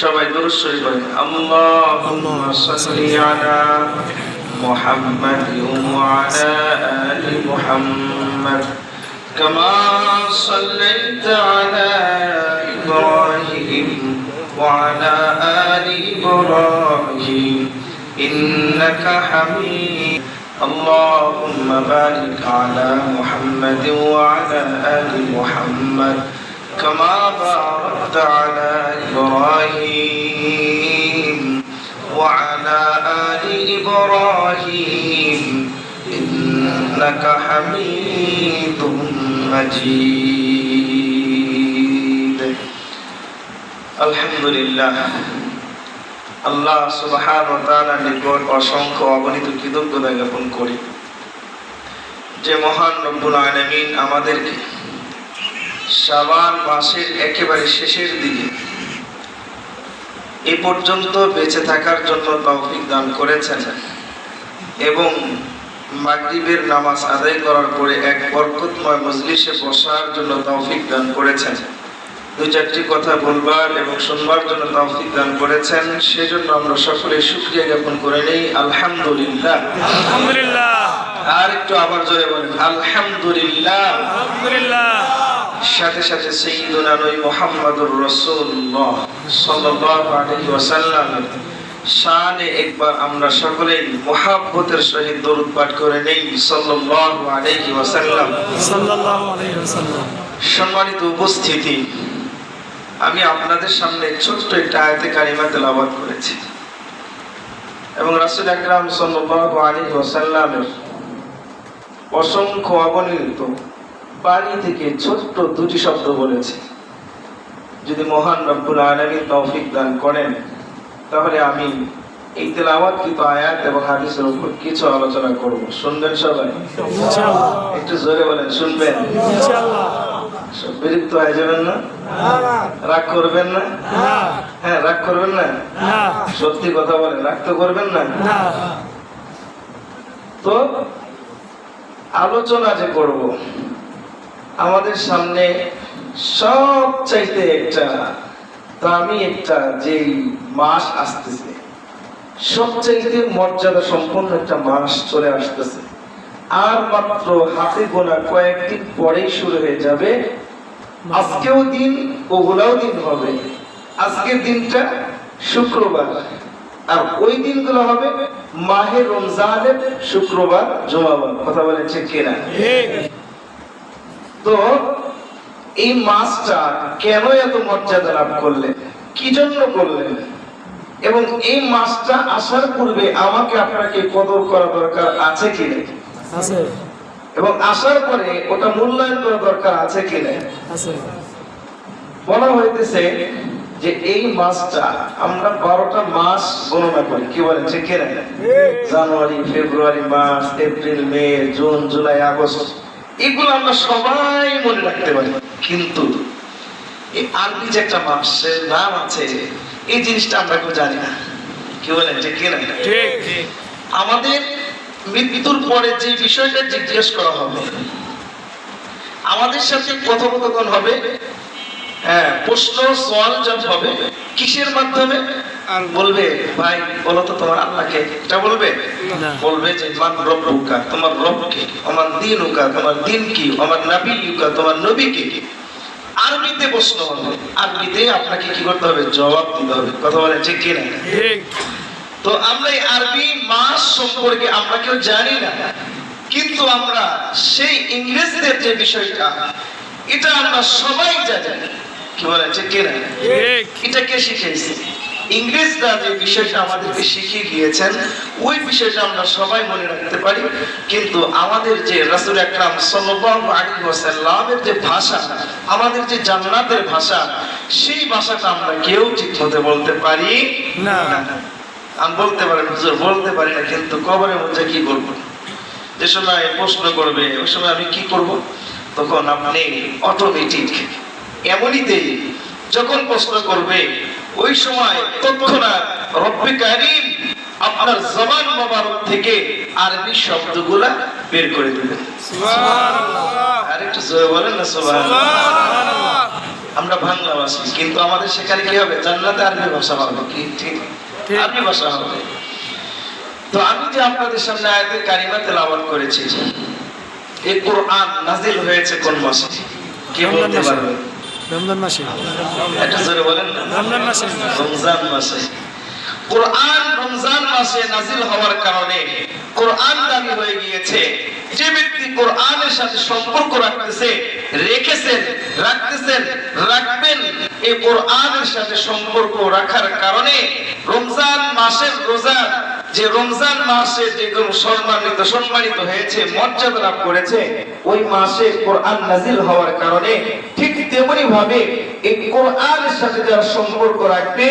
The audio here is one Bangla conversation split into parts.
সবাই দুরূদ শরীফ পড়েন আল্লাহুম্মা সাল্লি আলা মুহাম্মাদ ওয়া আলা আলি মুহাম্মাদ كما صليت على إبراهيم وعلى آل إبراهيم إنك حميد اللهم بارك على محمد وعلى آل محمد كما باركت على إبراهيم وعلى آل إبراهيم إنك حميد مجيد الحمد لله আল্লাহ সুবহান ও তাআলার নিকট অসংখ্য অগণিত কৃতজ্ঞতা জ্ঞাপন করি যে মহান রব্বুল আলামিন আমাদেরকে শাবান মাসের একেবারে শেষের দিকে। এ পর্যন্ত বেঁচে থাকার জন্য তৌফিক দান করেছেন এবং মাগরিবের নামাজ আদায় করার পরে এক বরকতময় মজলিসে বসার জন্য তৌফিক দান করেছেন। দুই চারটি কথা বলবার এবং শুনবার জন্য তৌফিক দান করেছেন সেজন্য আমরা সকলে শুকরিয়া জ্ঞাপন করে নেই। আলহামদুলিল্লাহ। আলহামদুলিল্লাহ। আর একটু আবার জোরে বলেন আলহামদুলিল্লাহ। আলহামদুলিল্লাহ। সাথে সাথে সৈয়দুনা নবী মুহাম্মদুর রাসূলুল্লাহ সাল্লাল্লাহু আলাইহি শানে একবার আমরা সকলেই মুহাব্বতের সহিত দরুদ পাঠ করে নেই সাল্লাল্লাহু আলাইহি ওয়াসাল্লাম। সাল্লাল্লাহু আলাইহি ওয়াসাল্লাম। সম্মানিত উপস্থিতি আমি আপনাদের সামনে ছোট্ট একটা আয়াতে কারিমা তেলাওয়াত করেছি। এবং রাসূল আকরাম সাল্লাল্লাহু আলাইহি ওয়াসাল্লামের অসংখ্য অগণিত বাড়ি থেকে ছোট্ট দুটি শব্দ বলেছে। যদি মহান রব্বুল আলামিন তৌফিক দান করেন তাহলে আমি এই তেলাওয়াতকৃত আয়াত এবং হাদিসের উপর কিছু আলোচনা করব। শুনবেন সবাই? একটু জোরে বলেন শুনবেন? বিরক্ত হয়ে যাবেন না? রাগ করবেন না? হ্যাঁ রাগ করবেন না? সত্যি কথা বলেন রাগ তো করবেন না। তো আলোচনা যে করব আমাদের সামনে সব চাইতে একটা, দামি একটা যেই মাস আসতেছে, সবচাইতে মর্যাদা সম্পন্ন একটা মাস চলে আসতেছে। আর মাত্র হাতে গোনা কয়েকদিন পরেই শুরু হয়ে যাবে। আজকেও দিন, ওগুলাও দিন হবে। আজকের দিনটা শুক্রবার। আর ওই দিনগুলো হবে মাহে রমজানের শুক্রবার, জমাবার। কথা বলেছে কিনা? তো এই মাসটা কেন এত মর্যাদা লাভ করলেন কি জন্য করলেন এবং এই মাসটা আসার পূর্বে আমাকে আপনাকে কদর করা দরকার আছে কি না এবং আসার পরে ওটা মূল্যায়ন করা দরকার আছে কি না বলা হইতেছে যে এই মাসটা আমরা বারোটা মাস গণনা করি। কি বলেন ঠিক কিনা জানুয়ারি ফেব্রুয়ারি মার্চ এপ্রিল মে জুন জুলাই আগস্ট। এগুলো আমরা সবাই মনে রাখতে পারি। কিন্তু এই আরবি যে একটা মাসের নাম আছে এই জিনিসটা আমরা কেউ জানি না। কি বলেন কিনা ঠিক। ঠিক আমাদের মৃত্যুর পরে যে বিষয়টা জিজ্ঞেস করা হবে আমাদের সাথে কথোপকথন হবে হ্যাঁ প্রশ্ন সওয়াল জব হবে কিসের মাধ্যমে? বলবে ভাই বলো তো তোমার আল্লাহকে। এটা বলবে? বলবে যে মান রব্বুকা তোমার রবকে আমার দিনুকা তোমার দিন কি আমার নাবিয়ুকা তোমার নবী কি? আরবিতে প্রশ্ন হবে। আরবিতে আপনাকে কি করতে হবে? জবাব দিতে হবে। কথা বলে ঠিক কি না? তো আমরা এই আরবি মাস সম্পর্কে আমরা কেউ জানি না কিন্তু আমরা সেই ইংরেজদের যে বিষয়টা এটা আমরা সবাই জানি। কি বলে ঠিক কিনা ঠিক। এটা কে শিখিয়েছে? ইংরেজরা যে বিষয়টা আমাদেরকে শিখিয়ে গিয়েছেন ওই বিষয়টা আমরা সবাই মনে রাখতে পারি। কিন্তু আমাদের যে রাসূল আলাইহি ওয়াসাল্লামের যে ভাষা, আমাদের যে জান্নাতের ভাষা, সেই ভাষাটা আমরা কেউ ঠিক মতো বলতে পারি না। আমি বলতে পারেন হুজুর বলতে পারি না, কিন্তু কবরের মধ্যে কি করব? যে সময় প্রশ্ন করবে, ওই সময় আমি কি করব? তখন আপনি অটোমেটিক এমনিতেই যখন প্রশ্ন করবে ওই সময় তৎক্ষণাৎ রব্বে কারিম আপনার জবান মোবারক থেকে আরবি শব্দগুলা বের করে দেবেন আর একটু জোরে বলেন না সুবহানাল্লাহ। সুবহানাল্লাহ। আমরা বাংলা ভাষী কিন্তু আমাদের সেখানে কি হবে? জান্নাতে আরবি ভাষা হবে কি? ঠিক। আরবি ভাষা হবে। তো আমি যে আপনাদের সামনে আয়াতের কারিমা তেলাওয়াত করেছি এই কোরআন নাজিল হয়েছে কোন মাসে? কে বলতে পারবে? রমজান মাসে? একটা জোরে বলেন রমজান মাসে? রমজান মাসে। কোরআন রমজান মাসে নাজিল হওয়ার কারণে কোরআন দাবি হয়ে গিয়েছে। যে ব্যক্তি কোরআনের সাথে সম্পর্ক রাখতেছে রেখেছেন রাখতেছেন রাখবেন এই কোরআনের সাথে সম্পর্ক রাখার কারণে রমজান মাসের রোজা যে রমজান মাসে যে সম্মানিত সম্মানিত হয়েছে, মর্যাদা লাভ করেছে, ওই মাসে কোরআন নাজিল হওয়ার কারণে ঠিক তেমনি ভাবে এই কোরআনের সাথে যারা সম্পর্ক রাখবে,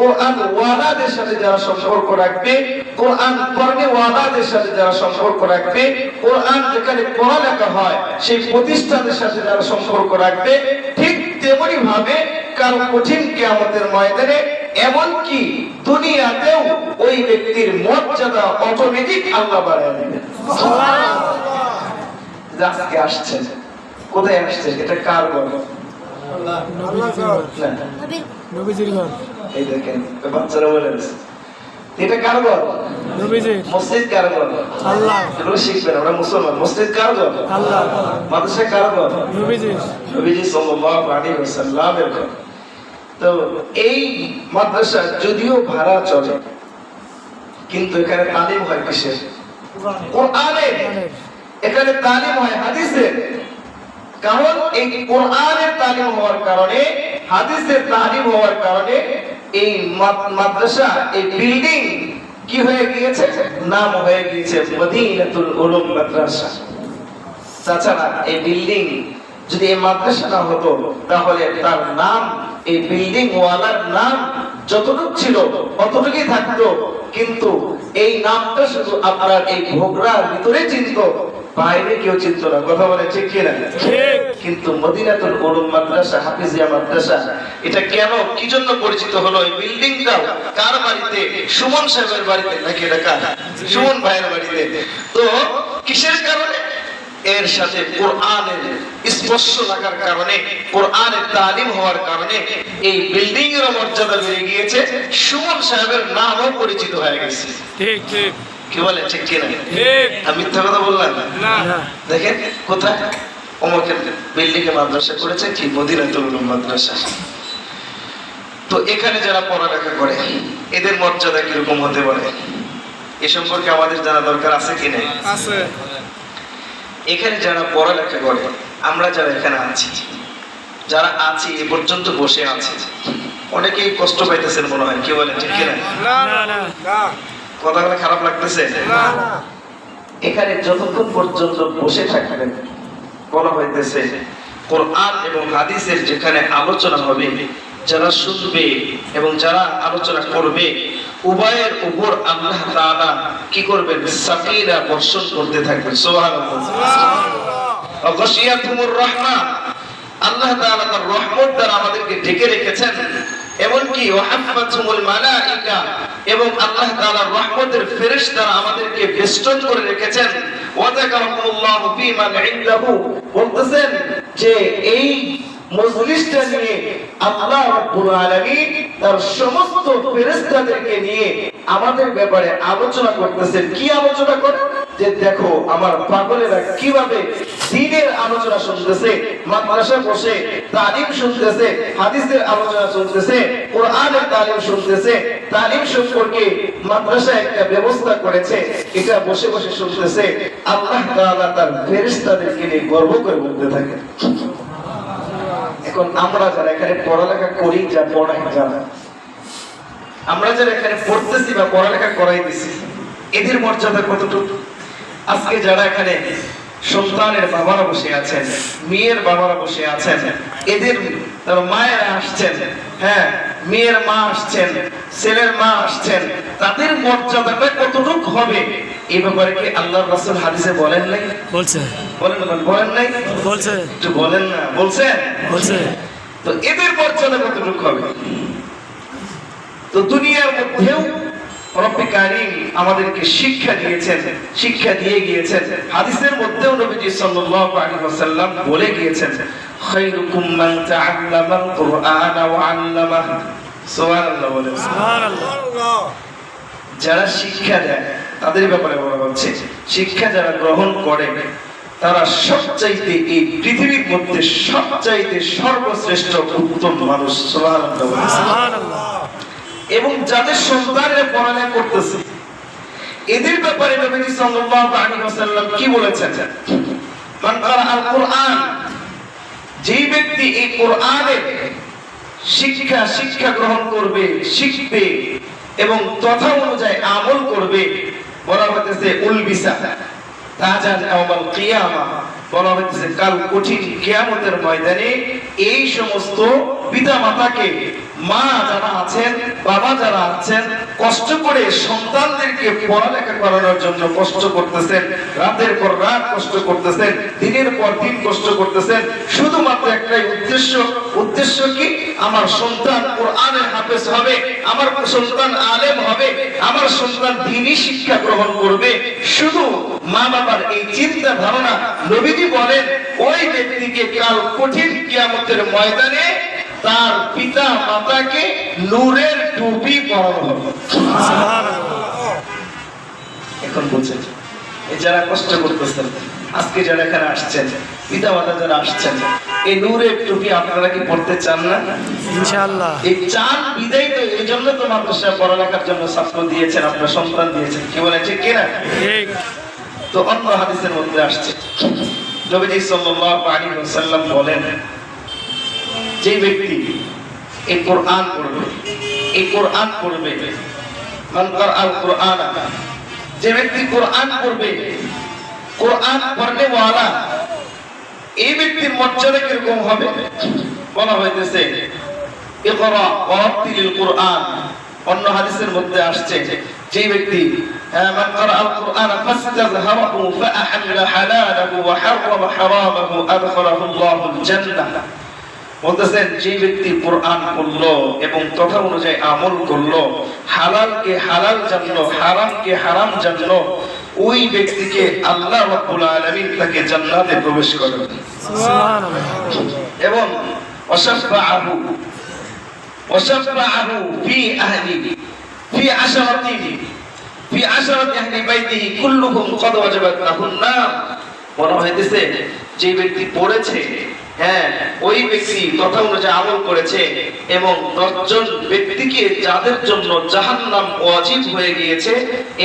কোরআন ওয়াদাদের সাথে যারা সম্পর্ক রাখবে, কোরআন পর্ণে ওয়াদাদের সাথে যারা সম্পর্ক রাখবে, কোরআন যেখানে পড়ালেখা হয়, সেই প্রতিষ্ঠানের সাথে যারা সম্পর্ক রাখবে, ঠিক তেমনি ভাবে কারও কঠিন কেয়ামতের ময়দানে এমনকি দুনিয়াতেও ওই ব্যক্তির মর্যাদা অটোমেটিক আল্লাহ বাড়ায় দিবেন আজকে আসছেন কোথায় আসছেন? এটা কার এই দেখেন বাচ্চারা বলে এটা কার ঘর? মসজিদ কার ঘর? আল্লাহ। এগুলো শিখবেন আমরা মুসলমান। মসজিদ কার আল্লাহ। মাদ্রাসা কার ঘর? নবীজির। নবীজি সাল্লাল্লাহু আলাইহি ওয়াসাল্লামের ঘর। তো এই মাদ্রাসা যদিও ভাড়া চলে কিন্তু এখানে তালিম হয় কিসের? কোরআনের। এখানে তালিম হয় হাদিসের। কারণ এই কোরআনের তালিম হওয়ার কারণে হাদিসের তালিম হওয়ার কারণে এই মাদ্রাসা এই বিল্ডিং কি হয়ে গিয়েছে? নাম হয়ে গিয়েছে মদিনাতুল উলুম মাদ্রাসা। তাছাড়া এই বিল্ডিং যদি এই মাদ্রাসা না হতো তাহলে তার নাম এই বিল্ডিং ওয়ালার নাম যতটুকু ছিল অতটুকুই থাকতো। কিন্তু এই নামটা শুধু আপনার এই ভোগরার ভিতরে চিন্ত বাইরে কেউ চিন্ত না। কথা বলে ঠিক কিনা? কিন্তু মদিনাতুল উলুম মাদ্রাসা হাফিজিয়া মাদ্রাসা এটা কেন কি জন্য পরিচিত হলো এই বিল্ডিংটা কার বাড়িতে? সুমন সাহেবের বাড়িতে নাকি এটা কার? সুমন ভাইয়ের বাড়িতে। তো কিসের কারণে এর সাথে কোরআনের স্পর্শ লাগার কারণে কোরআনের তালিম হওয়ার কারণে এই বিল্ডিং এর মর্যাদা বেড়ে গিয়েছে। সুমন সাহেবের নামও পরিচিত হয়ে গেছে। ঠিক ঠিক। কি বলে ঠিক কিনা? ঠিক। আমি মিথ্যা কথা বললাম না? না। দেখেন কোথায়? অমকের বিল্ডিং এ মাদ্রাসা করেছে কি? মদিনাতুল উলুম মাদ্রাসা। তো এখানে যারা পড়ালেখা করে এদের মর্যাদা কীরকম হতে পারে? এ সম্পর্কে আমাদের জানা দরকার আছে কি নাই? আছে। এখানে যারা পড়ালেখা করে আমরা যারা এখানে আছি যারা আছি এ পর্যন্ত বসে আছি অনেকেই কষ্ট পাইতেছেন মনে হয় কি বলেন ঠিক কিনা? না না না কথাগুলো খারাপ লাগতেছে? এখানে যতক্ষণ পর্যন্ত বসে থাকবেন বলা হইতেছে কোরআন এবং হাদিসের যেখানে আলোচনা হবে যারা শুনবে এবং যারা আলোচনা করবে উভয়ের উপর আল্লাহ তাআলা কি করবেন? সাকিনা বর্ষণ করতে থাকবেন। সুবহানাল্লাহ। রাহমা। আল্লাহ তাআলা তার রহমত দ্বারা আমাদেরকে ঢেকে রেখেছেন। এমনকি ওয়াহাফাতুমুল মালাইকা এবং আল্লাহ তাআলার রহমতের ফেরেশতারা আমাদেরকে বেষ্টন করে রেখেছেন। ওয়াযাকারাকুমুল্লাহু ফীমান ইনদাহু বলতেছেন যে এই মজলিসটা নিয়ে আল্লাহ রাব্বুল আলামিন তার সমস্ত ফেরেশতাদেরকে নিয়ে আমাদের ব্যাপারে আলোচনা করতেছেন। কি আলোচনা করে যে দেখো, আমার পাগলেরা কীভাবে দিনের আলোচনা শুনতেছে মাদ্রাসা বসে তালিম শুনতেছে, হাদিসের আলোচনা শুনতেছে, কোরআনের তালিম শুনতেছে, তালিম সম্পর্কে মাদ্রাসা একটা ব্যবস্থা করেছে, এটা বসে বসে শুনতেছে, আল্লাহ তাআলা তার ফেরেশতাদেরকে নিয়ে গর্ব করে বলতে থাকেন। এখন আমরা যারা এখানে পড়ালেখা করি, যা পড়াই যারা আমরা যারা এখানে পড়তেছি বা পড়ালেখা করাই দিছি, এদের মর্যাদা কতটুকু? আজকে যারা এখানে সন্তানের বাবারা বসে আছেন, মেয়ের বাবারা বসে আছেন, এদের মায়েরা আসছেন হ্যাঁ মেয়ের মা আসছেন ছেলের মা আসছেন তাদের মর্যাদাটা কতটুকু হবে? এই ব্যাপারে কি আল্লাহ রাসূল হাদিসে বলেন নাই? বলছে। বলেন না, বলেন নাই? বলছে। একটু বলেন না বলছে? বলছে। তো এদের মর্যাদা কতটুকু হবে? তো দুনিয়ার মধ্যেও রব্বি কারীম আমাদেরকে শিক্ষা দিয়েছেন শিক্ষা দিয়ে গিয়েছেন। হাদিসের মধ্যেও নবীজি সাল্লাল্লাহু আলাইহি ওয়াসাল্লাম বলে গিয়েছেন খায়রুকুম মান তাআল্লামাল কুরআনা ওয়া আল্লামাহু। সুবহানাল্লাহ বলে। সুবহানাল্লাহ। যারা শিক্ষা দেয় তাদের ব্যাপারে বলা হচ্ছে শিক্ষা যারা গ্রহণ করে তারা সবচাইতে এই পৃথিবীর মধ্যে সবচাইতে সর্বশ্রেষ্ঠ উত্তম মানুষ। সুবহানাল্লাহ সুবহানাল্লাহ। এবং যাদের সন্তানেরা পড়ালেখা করতেছে, এদের ব্যাপারে নবী সাল্লাল্লাহু আলাইহি ওয়াসাল্লাম কি বলেছেন? মান ক্বারা আল কুরআন, যেই ব্যক্তি এই কোরআনের শিক্ষা শিক্ষা গ্রহণ করবে, শিখবে এবং তথা অনুযায়ী আমল করবে, বলা হইতেছে উলবিসা, তাজান ইয়াউমাল কিয়ামা, বলা হইতেছে কাল কঠিন কিয়ামতের ময়দানে এই সমস্ত পিতা মাতাকে মা যারা আছেন, বাবা যারা আছেন, কষ্ট করে সন্তানদেরকে পড়ালেখা করানোর জন্য কষ্ট করতেছেন, রাতের পর রাত কষ্ট করতেছেন, দিনের পর দিন কষ্ট করতেছেন। শুধুমাত্র একটাই উদ্দেশ্য উদ্দেশ্য কি? আমার সন্তান কোরআনের হাফেজ হবে, আমার সন্তান আলেম হবে, আমার সন্তান দিনই শিক্ষা গ্রহণ করবে। শুধু মা বাবার এই চিন্তা ধারণা নবীজি বলেন, ওই ব্যক্তিকে কাল কঠিন কিয়ামতের ময়দানে তার পিতা মাতাকে নূরের টুপি পরানো হবে এখন যারা কষ্ট করতেছেন আজকে যারা এখানে আসছেন পিতা মাতা যারা আসছেন এই নূরের টুপি আপনারা কি পড়তে চান না? ইনশাআল্লাহ। এই চান বিদায় তো এই জন্য তো মাদ্রাসা পড়ালেখার জন্য ছাত্র দিয়েছেন আপনার সন্তান দিয়েছেন। কি বলেন ঠিক কিনা ঠিক। তো অন্য হাদিসের মধ্যে আসছে। নবীজি সাল্লাল্লাহু আলাইহি ওয়াসাল্লাম বলেন যে ব্যক্তি এই কোরআন পড়বে এই কোরআন পড়বে মান আল কোরআন যে ব্যক্তি কোরআন পড়বে কোরআন পড়নে ওয়ালা এই ব্যক্তির মর্যাদা কিরকম হবে বলা হইতেছে ইকরা ওয়ারাতিলিল কোরআন অন্য হাদিসের মধ্যে আসছে যে ব্যক্তি আহ, মান قرأ القرآن فاستظهره فأحل حلاله وحرم حرامه أدخله الله الجنة বলতেছেন যে ব্যক্তি কোরআন করল এবং তথা অনুযায়ী আমল করল হালালকে হালাল জানলো হারামকে হারাম জানলো ওই ব্যক্তিকে আল্লাহ আলামিন তাকে জান্নাতে প্রবেশ করেন। এবং ফি আহলিহি ফি ফি আহলি বাইতিহি কুল্লুহুম ওয়াজাবাত লাহুন নার। মনে হইতেছে যে ব্যক্তি পড়েছে হ্যাঁ ওই ব্যক্তি কথা অনুযায়ী আমল করেছে এবং দশজন ব্যক্তিকে যাদের জন্য জাহান্নাম ওয়াজিব হয়ে গিয়েছে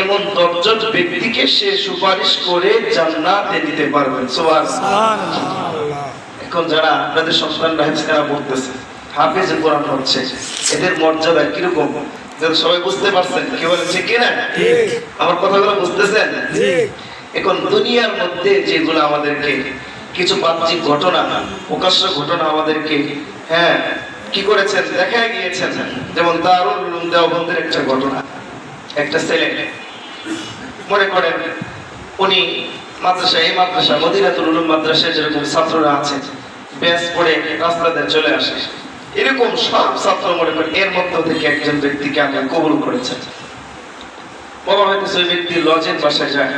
এমন দশজন ব্যক্তিকে সে সুপারিশ করে জান্নাতে দিতে পারবেন। এখন যারা আপনাদের সন্তানরা হাফেজ তারা পড়তেছে হাফেজ কোরআন হচ্ছে এদের মর্যাদা কীরকম? সবাই বুঝতে পারছেন কি বলেছে কিনা? আমার কথাগুলো বুঝতেছেন? এখন দুনিয়ার মধ্যে যেগুলো আমাদেরকে কিছু বাহ্যিক ঘটনা, প্রকাশ্য ঘটনা আমাদেরকে হ্যাঁ কি করেছেন দেখা গিয়েছেন। যেমন দারুল উলুম একটা ঘটনা। একটা ছেলে মনে করেন উনি মাদ্রাসা এই মাদ্রাসা, মদিনাতুল উলুম মাদ্রাসায় যেরকম ছাত্ররা আছে, ব্যাস পড়ে রাস্তাতে চলে আসে। এরকম সব ছাত্র মনে করেন, এর মধ্য থেকে একজন ব্যক্তিকে আমি কবুল করেছে বাবা হয়তো সেই ব্যক্তি লজের বাসায় যায়।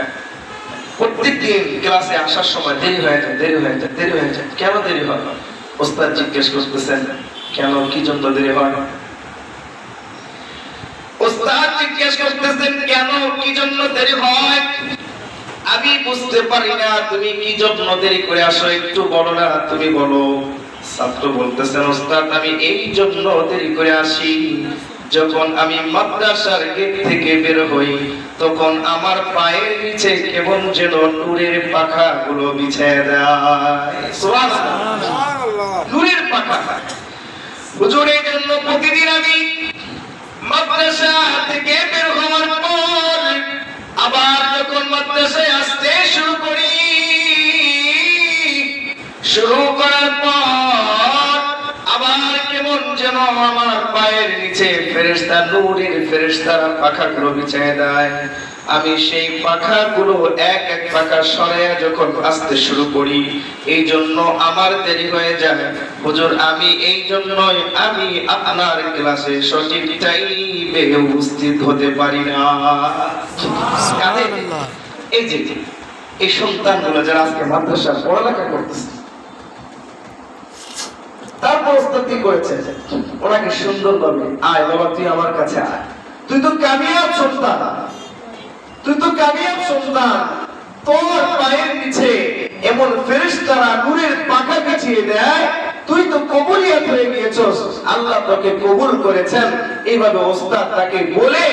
ক্লাসে আসার সময় দেরি হয়ে যায়, দেরি হয়ে যায়, দেরি হয়ে যায়। কেন দেরি হয়? ওস্তাদ জিজ্ঞেস করতেছেন, কেন কি জন্য দেরি হয়? ওস্তাদ জিজ্ঞেস করতেছেন, কেন কি জন্য দেরি হয়? আমি বুঝতে পারি না, তুমি কি জন্য দেরি করে আসো? একটু বলো না, তুমি বলো। ছাত্র বলতেছেন, ওস্তাদ, আমি এই জন্য দেরি করে আসি। যখন আমি মাদ্রাসার গেট থেকে বের হই তখন আমার পায়ের নিচে কেমন যেন নূরের পাখা গুলো বিছায় দেয় নূরের পাখা। হুজুরের জন্য প্রতিদিন আমি মাদ্রাসা থেকে বের হওয়ার আবার যখন মাদ্রাসায় আসতে শুরু করি, শুরু করার পর যেন আমার পায়ের নিচে ফেরেশতা নূরের ফেরেশতারা পাখাগুলো বিছিয়ে দেয়। আমি সেই পাখাগুলো এক এক পাখা সরাইয়া যখন আসতে শুরু করি এই জন্য আমার দেরি হয়ে যায়। হুজুর আমি এই জন্যই আমি আপনার ক্লাসে সঠিক টাইমে উপস্থিত হতে পারি না। এই যে এই সন্তানগুলো যারা আজকে মাদ্রাসা পড়ালেখা করতেছে তার প্রস্তুতি করেছে? ওনাকে সুন্দর ভাবে, আয় বাবা, তুই আমার কাছে আয়। তুই তো কামিয়াব সন্তান। তুই তো কামিয়াব সন্তান। তোর পায়ের নিচে এমন ফেরেশতারা নূরের পাখা বিছিয়ে দেয়। তুই তো কবুলিয়াত হয়ে গিয়েছস। আল্লাহ তোকে কবুল করেছেন। এইভাবে ওস্তাদ তাকে বলে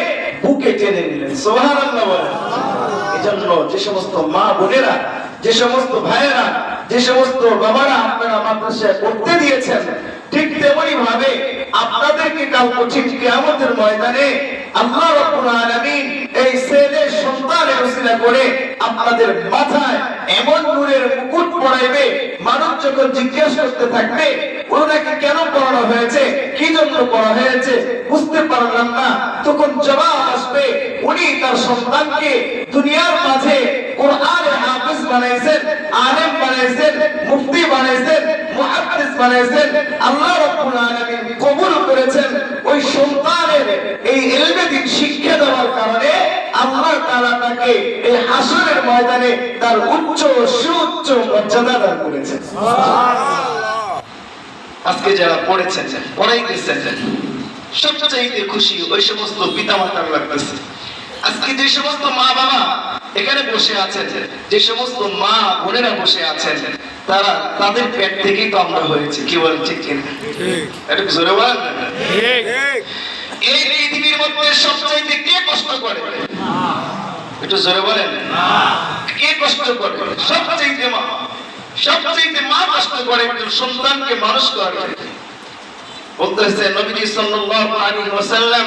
বুকে টেনে নিলেন। সুবহানাল্লাহ বলেন। এজন্য যে সমস্ত মা বোনেরা, যে সমস্ত ভাইয়েরা যে সমস্ত আপনারা মাদ্রাসায় পড়তে দিয়েছেন, ঠিক তেমনি ভাবে আপনাদেরকে ময়দানে আল্লাহ এই করে আপনাদের মাথায় এমন নূরের মুকুট যখন জিজ্ঞেস করতে থাকবে, ওনাকে কেন পড়ানো হয়েছে? কি জন্য পড়া হয়েছে? বুঝতে পারলাম না। তখন জবাব আসবে, উনি তার সন্তানকে দুনিয়ার মাঝে কোরআনে হাফিজ বানাইছেন, আলেম বানাইছেন, মুফতি বানাইছেন, মুহাদ্দিস বানাইছেন, আল্লাহ রাব্বুল আলামিন কবুল করেছেন। ওই সন্তানের এই ইলমে দিন শিক্ষা দেওয়ার কারণে আল্লাহ তাআলা তাকে এই হাসরের ময়দানে তার উচ্চ সুউচ্চ মর্যাদা দান করেছেন। আজকে যারা পড়েছেন, পড়াইতেছেন, সবচাইতে খুশি ওই সমস্ত পিতা মাতার লাগতেছে। আজকে যে সমস্ত মা বাবা এখানে বসে আছেন যে সমস্ত মা বোনেরা বসে আছেন তারা তাদের পেট থেকেই তো আমরা হয়েছে কি বলেন ঠিক কিনা? জোরে বলেন। ঠিক। এই পৃথিবীর মধ্যে সবচাইতে কে কষ্ট করে? একটু জোরে বলেন। কে কষ্ট করে? সবচাইতে মা। সবচাইতে মা কষ্ট করে একজন সন্তানকে মানুষ করে বলতেছে নবীজি সাল্লাল্লাহু আলাইহি ওয়াসাল্লাম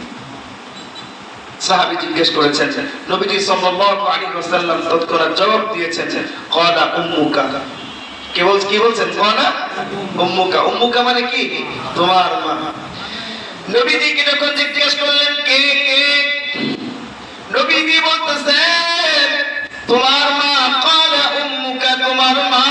সাহাবী জিজ্ঞেস করেছেন, নবীজি সাল্লাল্লাহু আলাইহি ওয়াসাল্লাম তৎক্ষণাৎ জবাব দিয়েছেন ক্বালা উম্মুকা। কে বল, কি বলছেন? ক্বালা উম্মুকা। উম্মুকা মানে কি? তোমার মা। নবীজিকে যখন জিজ্ঞেস করলেন, কে কে? নবীজি বলতেছেন, তোমার মা। ক্বালা উম্মুকা, তোমার মা।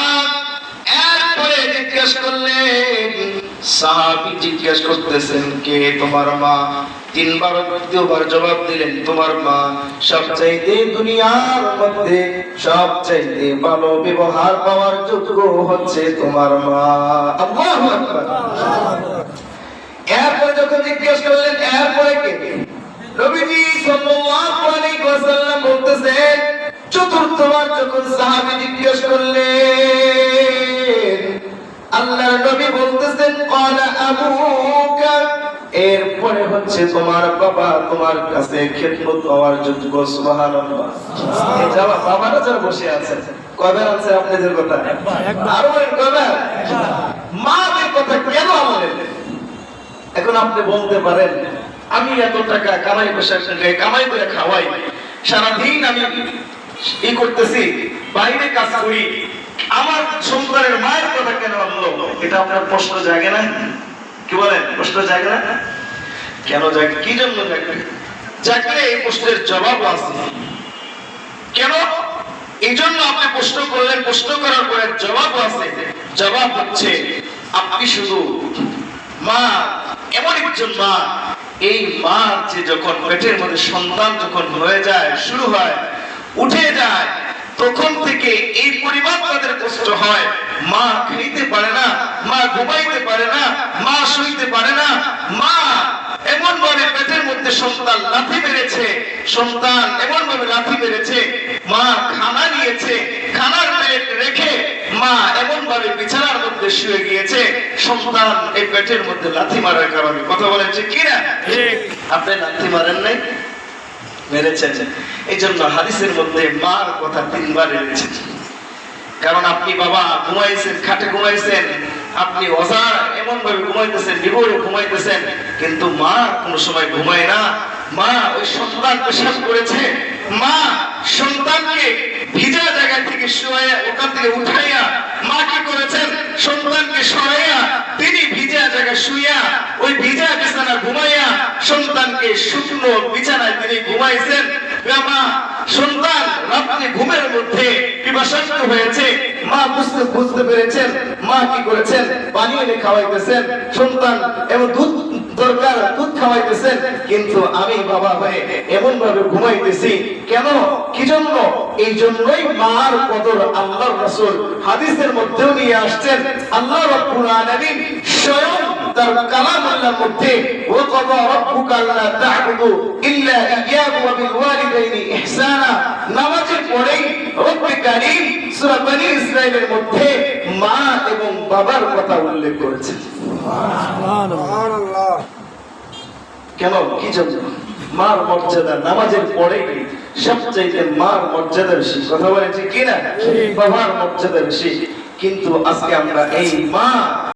এরপরে জিজ্ঞেস করলেন সাহাবী জিজ্ঞেস করতেছেন, কে তোমার মা? তিনবার দ্বিতীয়বার জবাব দিলেন, তোমার মা সবচাইতে দুনিয়ার মধ্যে সবচাইতে ভালো ব্যবহার পাওয়ার যোগ্য হচ্ছে তোমার মা। আল্লাহু আকবার। এরপরে যখন জিজ্ঞেস করলেন, এরপরে কে? নবীজি সাল্লাল্লাহু আলাইহি ওয়াসাল্লাম বলতেছেন, চতুর্থবার যখন সাহাবী জিজ্ঞেস করলেন আল্লাহর নবী বলতেছেন ক্বালা আবুকা। এরপরে হচ্ছে তোমার বাবা তোমার কাছে খেদমত পাওয়ার যোগ্য সুবহানাল্লাহ। এই যাওয়া বাবারা যারা বসে আছে কয়বার আছে আপনাদের কথা? আরও বলেন কয়বার? মাদের কথা কেন আমাদের? এখন আপনি বলতে পারেন আমি এত টাকা কামাই পয়সা কামাই করে খাওয়াই। সারাদিন আমি ই করতেছি বাইরে কাজ করি আমার সন্তানের মায়ের কথা কেন বলল এটা আপনার প্রশ্ন জাগে না? কি বলেন প্রশ্ন জাগে না? কেন জাগে? কি জন্য জাগে জাগলে এই প্রশ্নের জবাব আছে। কেন? এই জন্য আপনি প্রশ্ন করলেন, প্রশ্ন করার পরে জবাব আছে। জবাব হচ্ছে, আপনি শুধু মা, এমন একজন মা। এই মা যে যখন পেটের মধ্যে সন্তান যখন হয়ে যায়, শুরু হয়, উঠে যায় তখন থেকে এই পরিমাণ তাদের কষ্ট হয়। মা খাইতে পারে না মা ঘুমাইতে পারে না মা শুইতে পারে না মা এমন ভাবে পেটের মধ্যে সন্তান লাথি মেরেছে সন্তান এমন ভাবে লাথি মেরেছে মা খানা নিয়েছে খানার পেট রেখে মা এমন ভাবে বিছানার মধ্যে শুয়ে গিয়েছে সন্তান এই পেটের মধ্যে লাথি মারার কারণে। কথা বলেন যে কিনা? আপনি লাথি মারেন নাই? এই জন্য হাদিসের মধ্যে মার কথা তিনবার এনেছেন। কারণ আপনি বাবা ঘুমাইছেন, খাটে ঘুমাইছেন, আপনি অজার এমন ভাবে ঘুমাইতেছেন ঘুমাইতেছেন, কিন্তু মা কোনো সময় ঘুমায় না। মা ওই সন্তান করেছে মা সন্তানকে ভিজা জায়গা থেকে শুয়াইয়া ওখান থেকে উঠাইয়া মা কি করেছেন, সন্তানকে সরাইয়া তিনি ভিজা জায়গা শুইয়া ওই ভিজা বিছানা ঘুমাইয়া সন্তানকে শুকনো বিছানায় তিনি ঘুমাইছেন। মা, সন্তান রাত্রে ঘুমের মধ্যে হয়েছে। মা বুঝতে বুঝতে পেরেছেন, মা কি করেছেন? পানি এনে খাওয়াইতেছেন। সন্তান এবং দুধ দরকার, দুধ খাওয়াইতেছেন। কিন্তু আমি বাবা হয়ে এমন ভাবে ঘুমাইতেছি। কেন? কি জন্য? এই জন্যই মার কদর আল্লাহর রাসূল হাদিসের মধ্যেও নিয়ে আসছেন, আল্লাহ স্বয়ং তার কালাম আল্লাহর মধ্যে ইল্লা ইহসানা। নামাজের পরেই মধ্যে মা এবং বাবার কথা উল্লেখ করেছেন। কেন? কি জন্য? মার মর্যাদা নামাজের পরে সবচাইতে মার মর্যাদা বেশি। কথা বলেছি কিনা? বাবার মর্যাদা বেশি। কিন্তু আজকে আমরা এই মা